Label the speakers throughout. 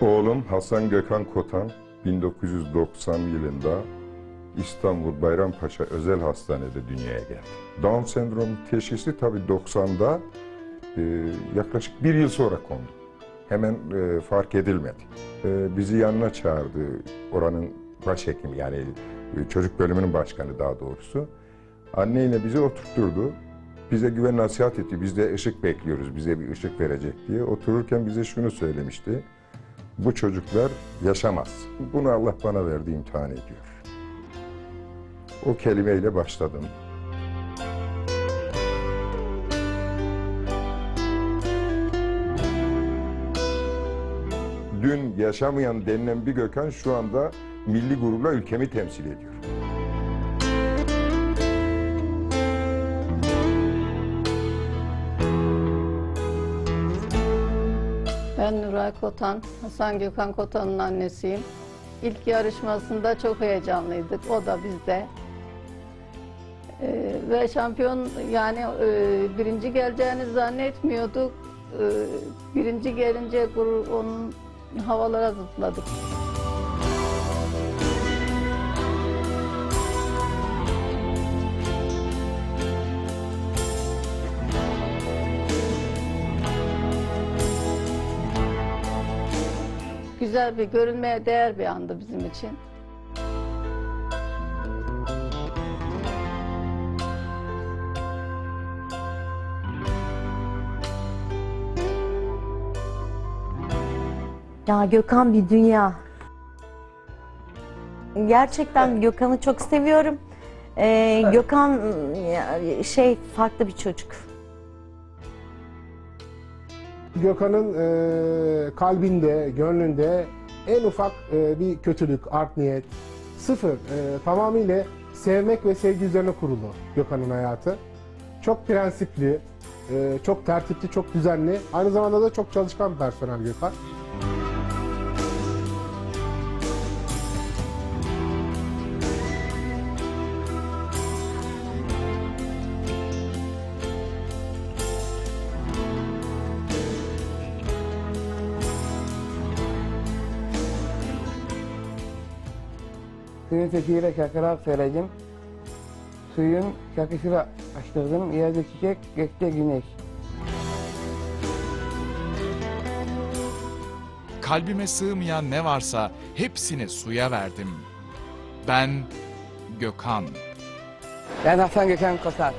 Speaker 1: Oğlum Hasan Gökhan Kotan 1990 yılında İstanbul Bayrampaşa Özel Hastane'de dünyaya geldi. Down sendromu teşhisi tabii 90'da e, yaklaşık bir yıl sonra kondu. Hemen e, fark edilmedi. E, bizi yanına çağırdı oranın başhekimi yani e, çocuk bölümünün başkanı daha doğrusu. Anneyle bizi oturtturdu. Bize güven nasihat etti. Biz de ışık bekliyoruz. Bize bir ışık verecek diye. Otururken bize şunu söylemişti. Bu çocuklar yaşamaz. Bunu Allah bana verdi imtihan ediyor. O kelimeyle başladım. Dün yaşamayan denilen bir Gökhan şu anda milli gururla ülkemi temsil ediyor.
Speaker 2: Nuray Kotan, Hasan Gökhan Kotan'ın annesiyim. İlk yarışmasında çok heyecanlıydık, o da bizde. Ee, ve şampiyon yani e, birinci geleceğini zannetmiyorduk. Ee, birinci gelince onun havalara zıpladık. Güzel bir, görülmeye değer bir andı bizim için.
Speaker 3: Ya Gökhan bir dünya. Gerçekten Gökhan'ı çok seviyorum. Ee, Gökhan ya, şey farklı bir çocuk.
Speaker 4: Gökhan'ın e, kalbinde, gönlünde en ufak e, bir kötülük, art niyet, sıfır. E, tamamıyla sevmek ve sevgi üzerine kurulu Gökhan'ın hayatı. Çok prensipli, e, çok tertipli, çok düzenli. Aynı zamanda da çok çalışkan bir personel Gökhan.
Speaker 5: Suyun sesiyle şarkılar söyledim. Suyun şarkısıyla açtırdım. Yerde çiçek, gökte güneş.
Speaker 6: Kalbime sığmayan ne varsa hepsini suya verdim. Ben Gökhan.
Speaker 5: Ben Hasan Gökhan Kotar.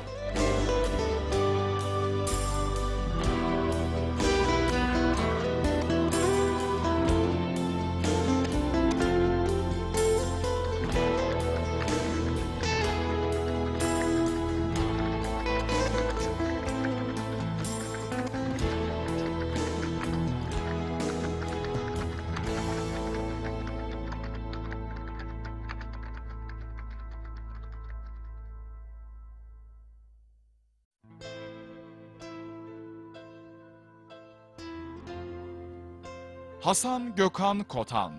Speaker 6: Hasan Gökhan Kotan.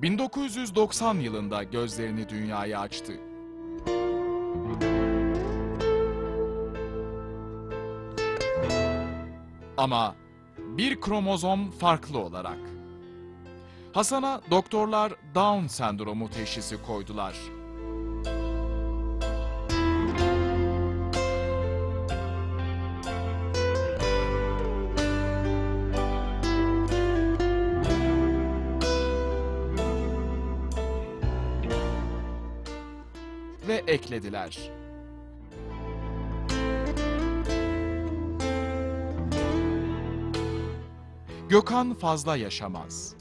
Speaker 6: ...1990 yılında gözlerini dünyaya açtı. Ama bir kromozom farklı olarak. Hasan'a doktorlar Down sendromu teşhisi koydular. Eklediler. Gökhan fazla yaşamaz.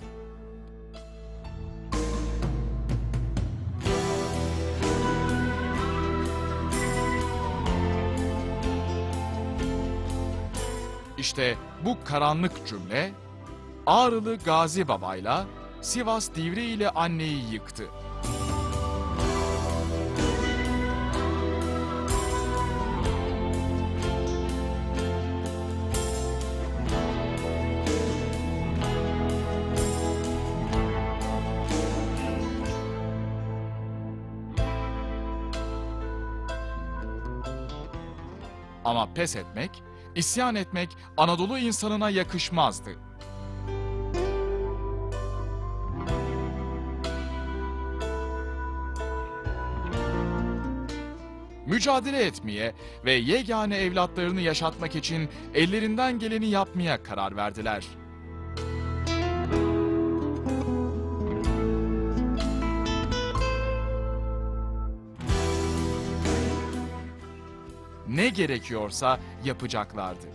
Speaker 6: İşte bu karanlık cümle Ağrılı Gazi Baba'yla Sivas Divri ile anneyi yıktı. Ama pes etmek, isyan etmek Anadolu insanına yakışmazdı. Mücadele etmeye ve yegane evlatlarını yaşatmak için ellerinden geleni yapmaya karar verdiler. Ne gerekiyorsa yapacaklardı.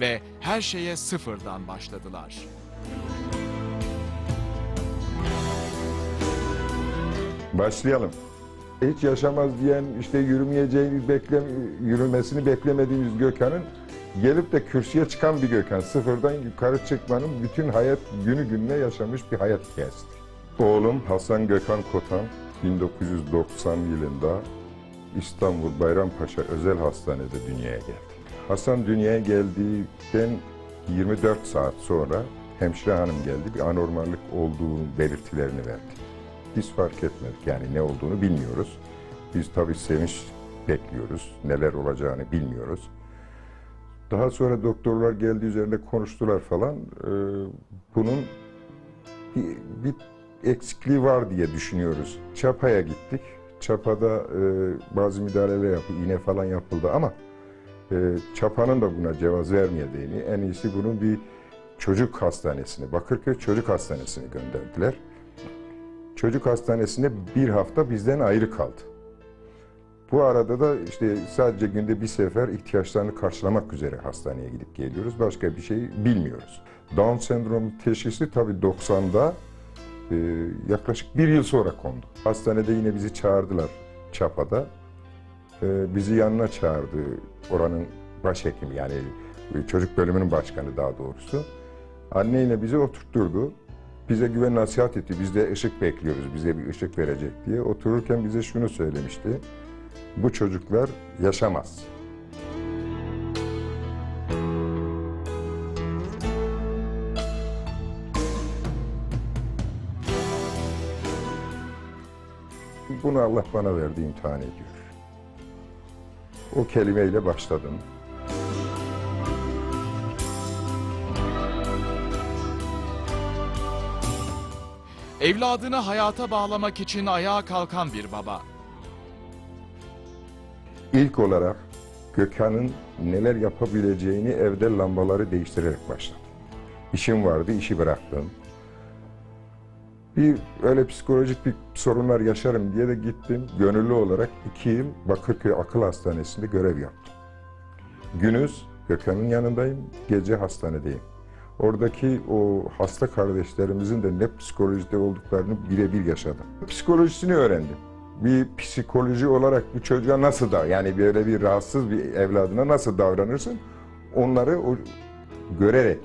Speaker 6: Ve her şeye sıfırdan başladılar.
Speaker 1: Başlayalım. Hiç yaşamaz diyen, işte yürümeyeceğini beklem yürümesini beklemediğimiz Gökhan'ın gelip de kürsüye çıkan bir Gökhan. Sıfırdan yukarı çıkmanın bütün hayat günü gününe yaşamış bir hayat hikayesidir. Oğlum Hasan Gökhan Kotan 1990 yılında İstanbul Bayrampaşa Özel Hastane'de dünyaya geldi. Hasan dünyaya geldikten 24 saat sonra hemşire hanım geldi. Bir anormallik olduğu belirtilerini verdi. Biz fark etmedik yani ne olduğunu bilmiyoruz. Biz tabii sevinç bekliyoruz. Neler olacağını bilmiyoruz. Daha sonra doktorlar geldi üzerinde konuştular falan. Ee, bunun bir, bir eksikliği var diye düşünüyoruz. Çapa'ya gittik. Çapa'da e, bazı müdahaleler yapıldı, iğne falan yapıldı ama e, Çapa'nın da buna cevaz vermediğini, en iyisi bunun bir çocuk hastanesine, Bakırköy Çocuk Hastanesi'ne gönderdiler. Çocuk hastanesinde bir hafta bizden ayrı kaldı. Bu arada da işte sadece günde bir sefer ihtiyaçlarını karşılamak üzere hastaneye gidip geliyoruz. Başka bir şey bilmiyoruz. Down sendromu teşhisi tabii 90'da e, yaklaşık bir yıl sonra kondu. Hastanede yine bizi çağırdılar Çapa'da. E, bizi yanına çağırdı oranın başhekimi yani çocuk bölümünün başkanı daha doğrusu. Anne yine bizi oturtturdu. Bize güven nasihat etti. Biz de ışık bekliyoruz. Bize bir ışık verecek diye. Otururken bize şunu söylemişti. Bu çocuklar yaşamaz. Bunu Allah bana verdi imtihan ediyor. O kelimeyle başladım.
Speaker 6: Evladını hayata bağlamak için ayağa kalkan bir baba.
Speaker 1: İlk olarak Gökhan'ın neler yapabileceğini evde lambaları değiştirerek başladım. İşim vardı, işi bıraktım. Bir öyle psikolojik bir sorunlar yaşarım diye de gittim. Gönüllü olarak iki yıl Bakırköy Akıl Hastanesi'nde görev yaptım. Gündüz Gökhan'ın yanındayım, gece hastanedeyim. Oradaki o hasta kardeşlerimizin de ne psikolojide olduklarını birebir yaşadım. Psikolojisini öğrendim. Bir psikoloji olarak bu çocuğa nasıl da yani böyle bir rahatsız bir evladına nasıl davranırsın onları o, görerek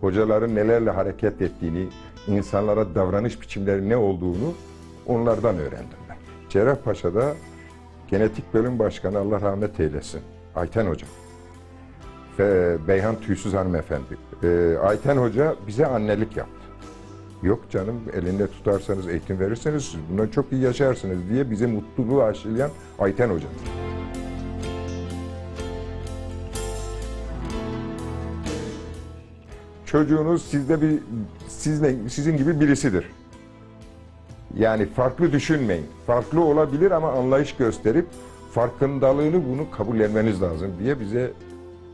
Speaker 1: hocaların nelerle hareket ettiğini, insanlara davranış biçimleri ne olduğunu onlardan öğrendim ben. Cerrahpaşa'da genetik bölüm başkanı Allah rahmet eylesin Ayten Hoca ve Beyhan Tüysüz hanımefendi. Ee, Ayten Hoca bize annelik yaptı. Yok canım elinde tutarsanız eğitim verirseniz bundan çok iyi yaşarsınız diye bize mutluluğu aşılayan Ayten Hoca. Çocuğunuz sizde bir sizle, sizin gibi birisidir. Yani farklı düşünmeyin. Farklı olabilir ama anlayış gösterip farkındalığını bunu kabullenmeniz lazım diye bize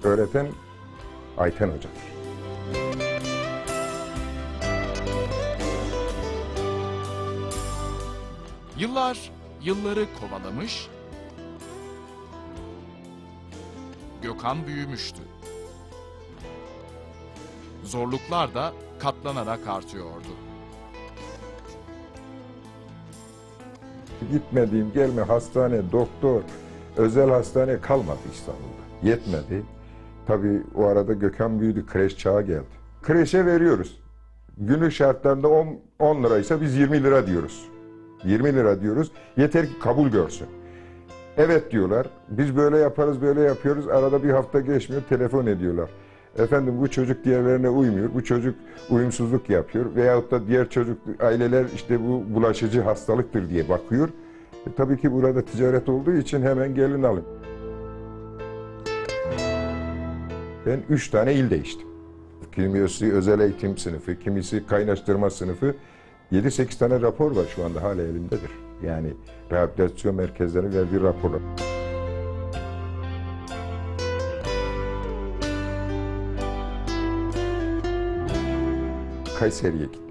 Speaker 1: öğreten Ayten Hoca'dır.
Speaker 6: Yıllar yılları kovalamış, Gökhan büyümüştü. Zorluklar da katlanarak artıyordu.
Speaker 1: Gitmediğim gelme hastane, doktor, özel hastane kalmadı İstanbul'da. Yetmedi. Tabii o arada Gökhan büyüdü, kreş çağı geldi. Kreşe veriyoruz. Günlük şartlarında 10, 10 liraysa biz 20 lira diyoruz. 20 lira diyoruz. Yeter ki kabul görsün. Evet diyorlar. Biz böyle yaparız, böyle yapıyoruz. Arada bir hafta geçmiyor, telefon ediyorlar. Efendim bu çocuk diğerlerine uymuyor, bu çocuk uyumsuzluk yapıyor veyahut da diğer çocuk aileler işte bu bulaşıcı hastalıktır diye bakıyor. E, tabii ki burada ticaret olduğu için hemen gelin alın. Ben üç tane il değiştim. Kimisi özel eğitim sınıfı, kimisi kaynaştırma sınıfı. 7-8 tane rapor var şu anda hala elimdedir. Yani rehabilitasyon merkezlerinin verdiği raporlar. Kayseri'ye gittim.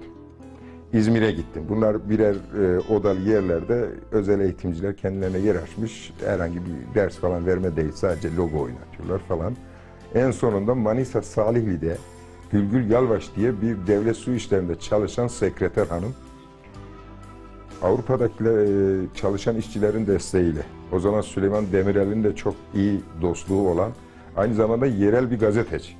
Speaker 1: İzmir'e gittim. Bunlar birer e, odalı yerlerde özel eğitimciler kendilerine yer açmış. Herhangi bir ders falan verme değil. Sadece logo oynatıyorlar falan. En sonunda Manisa Salihli'de Gülgül Yalvaç diye bir devlet su işlerinde çalışan sekreter hanım Avrupa'daki e, çalışan işçilerin desteğiyle o zaman Süleyman Demirel'in de çok iyi dostluğu olan aynı zamanda yerel bir gazeteci.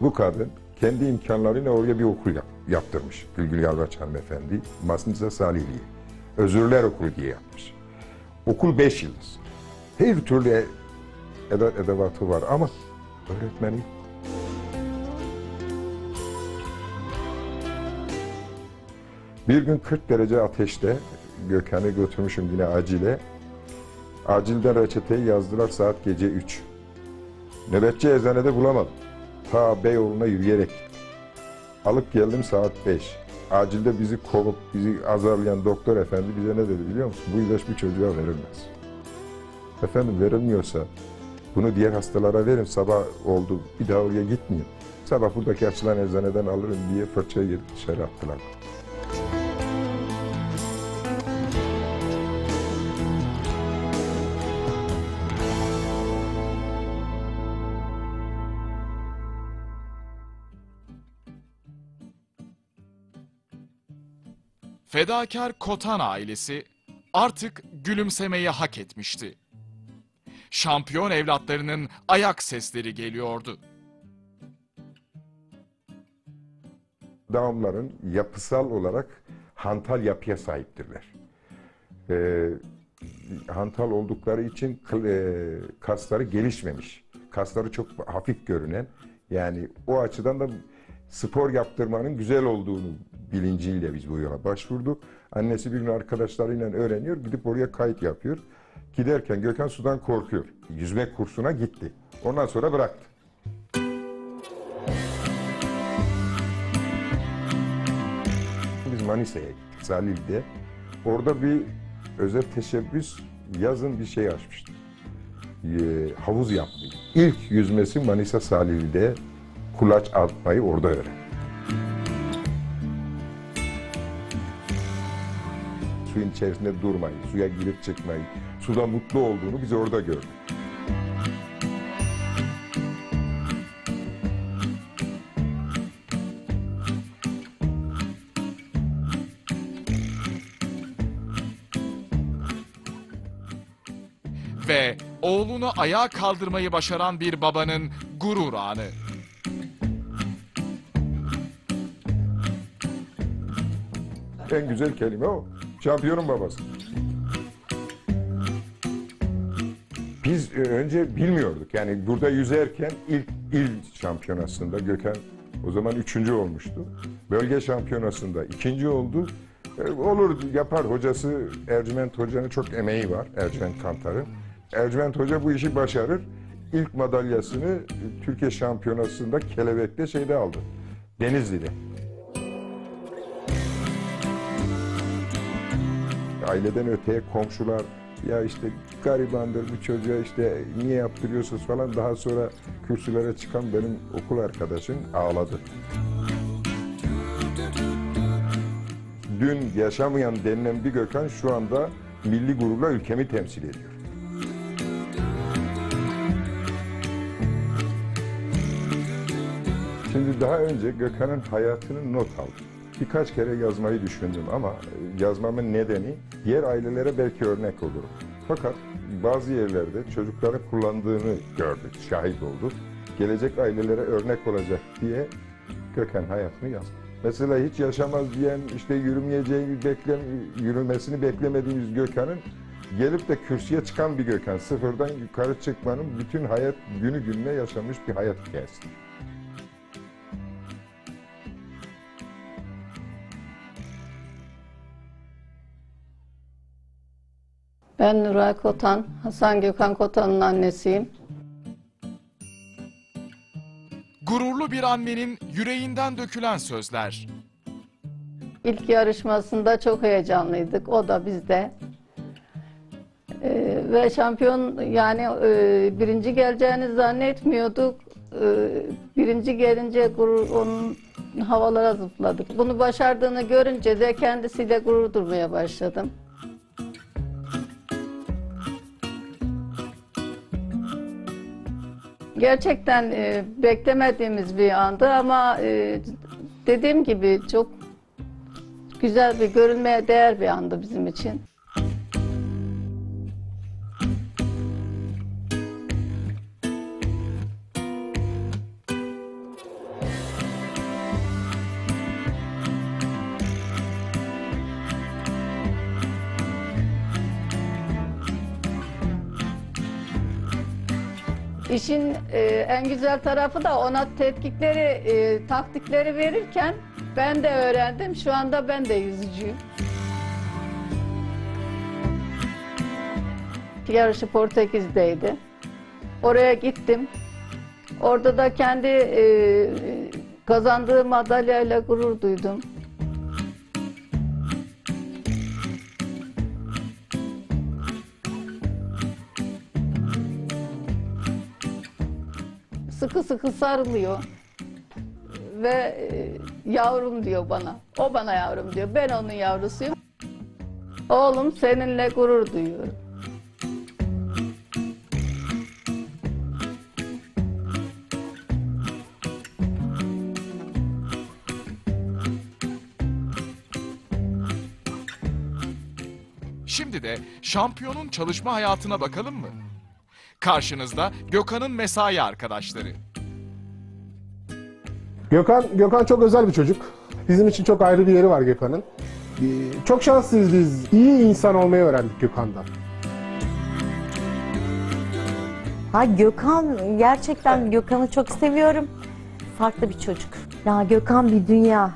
Speaker 1: Bu kadın kendi imkanlarıyla oraya bir okul yap- yaptırmış. Gülgül Yalvaç hanımefendi. Manisa Salihli'ye. Özürler Okulu diye yapmış. Okul beş yıldız. Her türlü edevatı var ama öğretmeni yok. Bir gün 40 derece ateşte Gökhan'ı götürmüşüm yine acile. Acilden reçeteyi yazdılar saat gece 3. Nöbetçi eczanede bulamadım. Ta Beyoğlu'na yürüyerek gittim. Alıp geldim saat 5. Acilde bizi kovup bizi azarlayan doktor efendi bize ne dedi biliyor musun? Bu ilaç bu çocuğa verilmez. Efendim verilmiyorsa bunu diğer hastalara verin sabah oldu bir daha oraya gitmeyin. Sabah buradaki açılan eczaneden alırım diye fırçayı yedi dışarı attılar.
Speaker 6: Fedakar Kotan ailesi artık gülümsemeyi hak etmişti. Şampiyon evlatlarının ayak sesleri geliyordu.
Speaker 1: Dağımların yapısal olarak hantal yapıya sahiptirler. Ee, hantal oldukları için e, kasları gelişmemiş. Kasları çok hafif görünen. Yani o açıdan da spor yaptırmanın güzel olduğunu bilinciyle biz bu yola başvurduk. Annesi bir gün arkadaşlarıyla öğreniyor, gidip oraya kayıt yapıyor. Giderken Gökhan sudan korkuyor. Yüzme kursuna gitti. Ondan sonra bıraktı. Biz Manisa'ya gittik, Salihli'de. Orada bir özel teşebbüs yazın bir şey açmıştı. Ee, havuz yaptı. İlk yüzmesi Manisa Salihli'de kulaç atmayı orada öğrendi. Suyun içerisinde durmayı, suya girip çıkmayı, suda mutlu olduğunu biz orada gördük.
Speaker 6: Ve oğlunu ayağa kaldırmayı başaran bir babanın gurur anı.
Speaker 1: En güzel kelime o. Şampiyonun babası. Biz e, önce bilmiyorduk. Yani burada yüzerken ilk il şampiyonasında Gökhan o zaman üçüncü olmuştu. Bölge şampiyonasında ikinci oldu. E, olur yapar hocası Ercüment Hoca'nın çok emeği var. Ercüment Kantar'ın. Ercüment Hoca bu işi başarır. İlk madalyasını Türkiye şampiyonasında Kelebek'te şeyde aldı. Denizli'de. aileden öteye komşular ya işte garibandır bu çocuğa işte niye yaptırıyorsunuz falan daha sonra kürsülere çıkan benim okul arkadaşım ağladı. Dün yaşamayan denilen bir Gökhan şu anda milli gururla ülkemi temsil ediyor. Şimdi daha önce Gökhan'ın hayatını not aldım. Birkaç kere yazmayı düşündüm ama yazmamın nedeni diğer ailelere belki örnek olurum. Fakat bazı yerlerde çocukların kullandığını gördük, şahit olduk. Gelecek ailelere örnek olacak diye Gökhan hayatını yazdım. Mesela hiç yaşamaz diyen, işte yürümeyeceğini beklem, yürümesini beklemediğimiz Gökhan'ın gelip de kürsüye çıkan bir Gökhan. Sıfırdan yukarı çıkmanın bütün hayat günü gününe yaşamış bir hayat hikayesi.
Speaker 2: Ben Nuray Kotan, Hasan Gökhan Kotan'ın annesiyim.
Speaker 6: Gururlu bir annenin yüreğinden dökülen sözler.
Speaker 2: İlk yarışmasında çok heyecanlıydık. O da biz de. Ee, ve şampiyon yani e, birinci geleceğini zannetmiyorduk. Ee, birinci gelince gurur onun havalara zıpladık. Bunu başardığını görünce de kendisiyle gurur durmaya başladım. Gerçekten e, beklemediğimiz bir andı ama e, dediğim gibi çok güzel bir görülmeye değer bir andı bizim için. İşin e, en güzel tarafı da ona tetkikleri, e, taktikleri verirken ben de öğrendim. Şu anda ben de yüzücüyüm. Yarışı Portekiz'deydi. Oraya gittim. Orada da kendi e, kazandığı madalyayla gurur duydum. Sıkı sıkı sarılıyor ve e, yavrum diyor bana. O bana yavrum diyor. Ben onun yavrusuyum. Oğlum seninle gurur duyuyorum.
Speaker 6: Şimdi de şampiyonun çalışma hayatına bakalım mı? Karşınızda Gökhan'ın mesai arkadaşları.
Speaker 4: Gökhan, Gökhan çok özel bir çocuk. Bizim için çok ayrı bir yeri var Gökhan'ın. Ee, Çok şanslıyız biz. İyi insan olmayı öğrendik Gökhan'dan.
Speaker 3: Ha Gökhan gerçekten Gökhan'ı çok seviyorum. Farklı bir çocuk. Ya Gökhan bir dünya.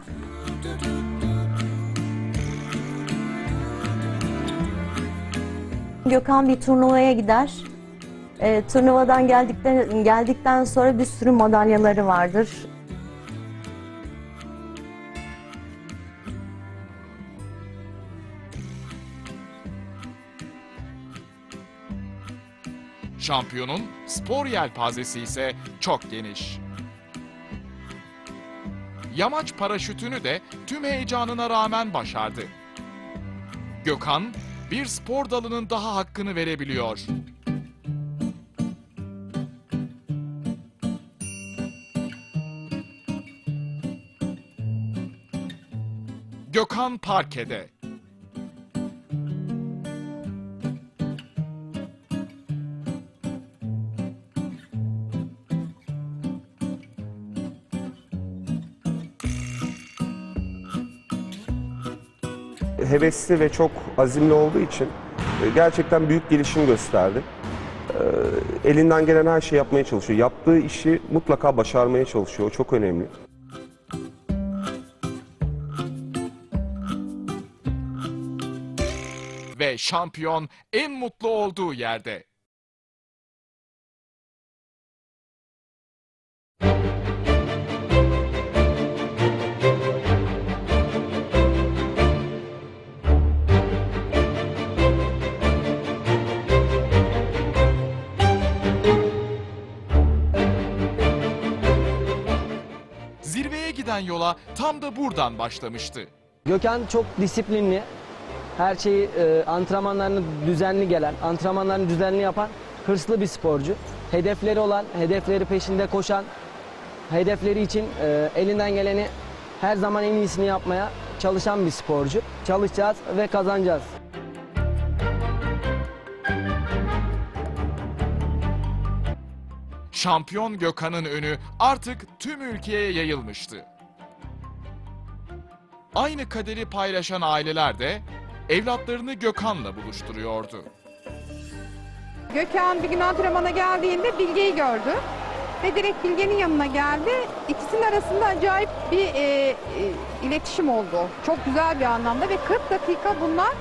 Speaker 3: Gökhan bir turnuvaya gider. Ee, turnuvadan geldikten geldikten sonra bir sürü madalyaları vardır.
Speaker 6: Şampiyonun spor yelpazesi ise çok geniş. Yamaç paraşütünü de tüm heyecanına rağmen başardı. Gökhan bir spor dalının daha hakkını verebiliyor. Gökhan parkede.
Speaker 7: Hevesli ve çok azimli olduğu için e, gerçekten büyük gelişim gösterdi. E, Elinden gelen her şeyi yapmaya çalışıyor. Yaptığı işi mutlaka başarmaya çalışıyor. O çok önemli.
Speaker 6: ve şampiyon en mutlu olduğu yerde. Giden yola tam da buradan başlamıştı.
Speaker 8: Gökhan çok disiplinli. Her şeyi e, antrenmanlarını düzenli gelen, antrenmanlarını düzenli yapan hırslı bir sporcu. Hedefleri olan, hedefleri peşinde koşan, hedefleri için e, elinden geleni her zaman en iyisini yapmaya çalışan bir sporcu. Çalışacağız ve kazanacağız.
Speaker 6: Şampiyon Gökhan'ın önü artık tüm ülkeye yayılmıştı. Aynı kaderi paylaşan aileler de evlatlarını Gökhan'la buluşturuyordu.
Speaker 9: Gökhan bir gün antrenmana geldiğinde Bilge'yi gördü. Ve direkt Bilge'nin yanına geldi. İkisinin arasında acayip bir e, e, iletişim oldu. Çok güzel bir anlamda ve 40 dakika bunlar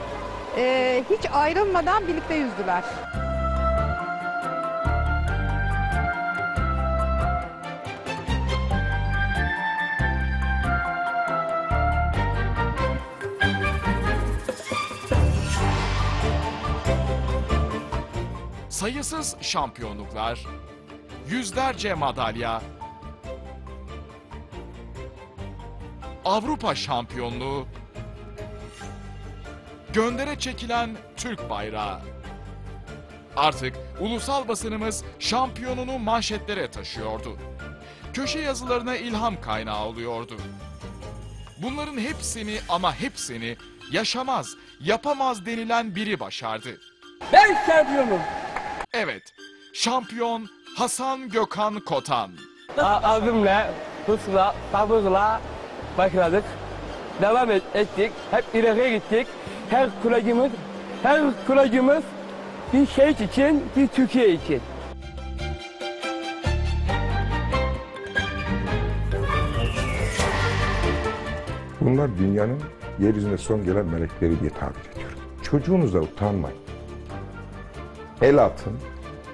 Speaker 9: e, hiç ayrılmadan birlikte yüzdüler.
Speaker 6: Sayısız şampiyonluklar, yüzlerce madalya, Avrupa şampiyonluğu, göndere çekilen Türk bayrağı. Artık ulusal basınımız şampiyonunu manşetlere taşıyordu. Köşe yazılarına ilham kaynağı oluyordu. Bunların hepsini ama hepsini yaşamaz, yapamaz denilen biri başardı.
Speaker 5: Ben şampiyonum.
Speaker 6: Evet, şampiyon Hasan Gökhan Kotan.
Speaker 5: A- Azimle, hırsla, sabırla başladık. Devam et- ettik. Hep ileriye gittik. Her kulacımız, her kulacımız bir şehit için, bir Türkiye için.
Speaker 1: Bunlar dünyanın yeryüzüne son gelen melekleri diye tabir ediyorum. Çocuğunuza utanmayın. El atın,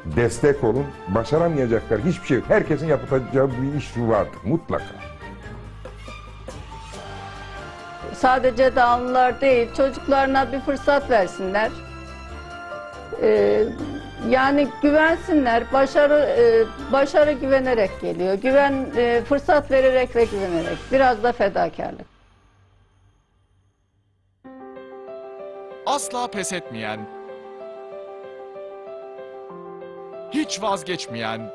Speaker 1: destek olun, başaramayacaklar hiçbir şey yok. Herkesin yapacağı bir iş vardır mutlaka.
Speaker 2: Sadece dağlılar değil, çocuklarına bir fırsat versinler. Ee, yani güvensinler. Başarı e, başarı güvenerek geliyor. Güven e, fırsat vererek ve güvenerek. Biraz da fedakarlık.
Speaker 6: Asla pes etmeyen, hiç vazgeçmeyen,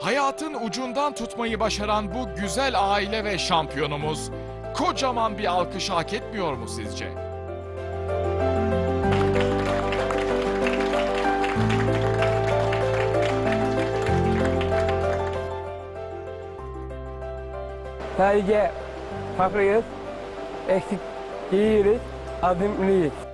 Speaker 6: hayatın ucundan tutmayı başaran bu güzel aile ve şampiyonumuz kocaman bir alkış hak etmiyor mu sizce?
Speaker 5: Sadece farklıyız, eksik değiliz, azimliyiz.